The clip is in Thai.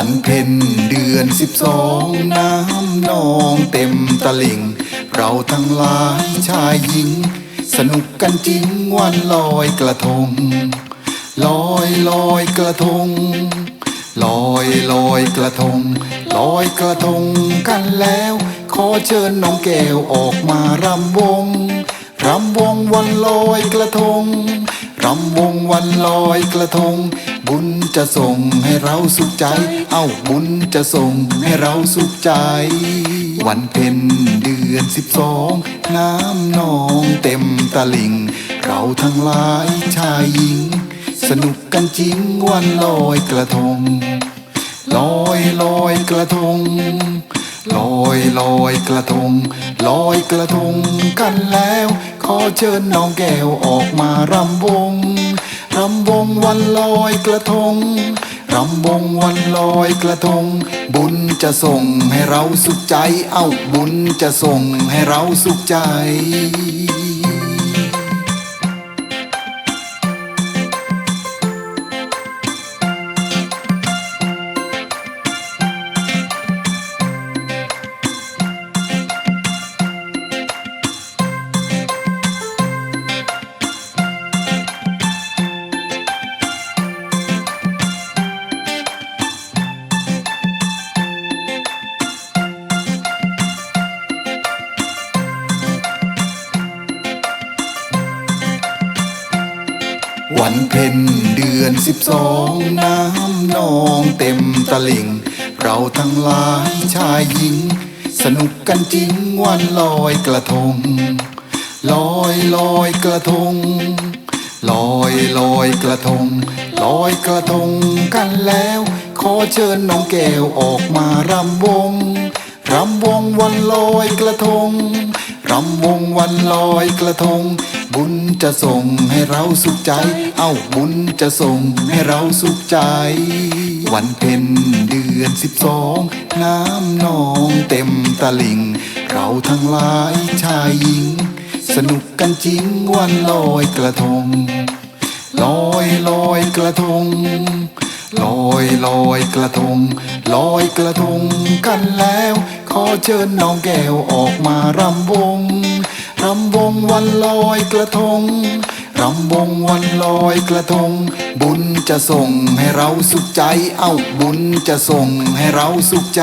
ันเพ็ญเดือนสิบสองน้ำนองเต็มตลิ่ง เราทั้งหลายชายหญิง สนุกกันจริงวันลอยกระทง ลอยลอยกระทง ลอยลอยกระทง ลอยกระทงกันแล้ว ขอเชิญน้องแก้วออกมารำวง รำวงวันลอยกระทง รำวงวันลอยกระทง บุญจะส่งให้เราสุขใจ เอ้าบุญจะส่งให้เราสุขใจ วันเพ็ญเดือนสิบสองน้ำนองเต็มตลิ่ง เราทั้งหลายชายหญิง สนุกกันจริงวันลอยกระทง ลอยลอยกระทงลอยลอยกระทง ลอยกระทงกันแล้ว อเชิญน้องแก้วออกมารำวง รำวงวันลอยกระทง รำวงวันลอยกระทง บุญจะส่งให้เราสุขใจ เอ้าบุญจะส่งให้เราสุขใจ วันเพ็ญเดือนสิบสองน้ำนองเต็มตลิ่ง เราทั้งหลายชายหญิง สนุกกันจริงวันลอยกระทง ลอยลอยกระทง ลอยลอยกระทง ลอยกระทงกันแล้ว ขอเชิญน้องแก้วออกมารำวง รำวงวันลอยกระทง รำวงวันลอยกระทง บุญจะส่งให้เราสุขใจ เอ้าบุญจะส่งให้เราสุขใจ วันเพ็ญเดือนสิบสองน้ำนองเต็มตลิ่ง เราทั้งหลายชายหญิง สนุกกันจริงวันลอยกระทง ลอยลอยกระทง ลอยลอยกระทง ลอยกระทงกันแล้ว ขอเชิญน้องแก้วออกมารำวง รำวงวันลอยกระทง รำวงวันลอยกระทง บุญจะส่งให้เราสุขใจ เอ้าบุญจะส่งให้เราสุขใจ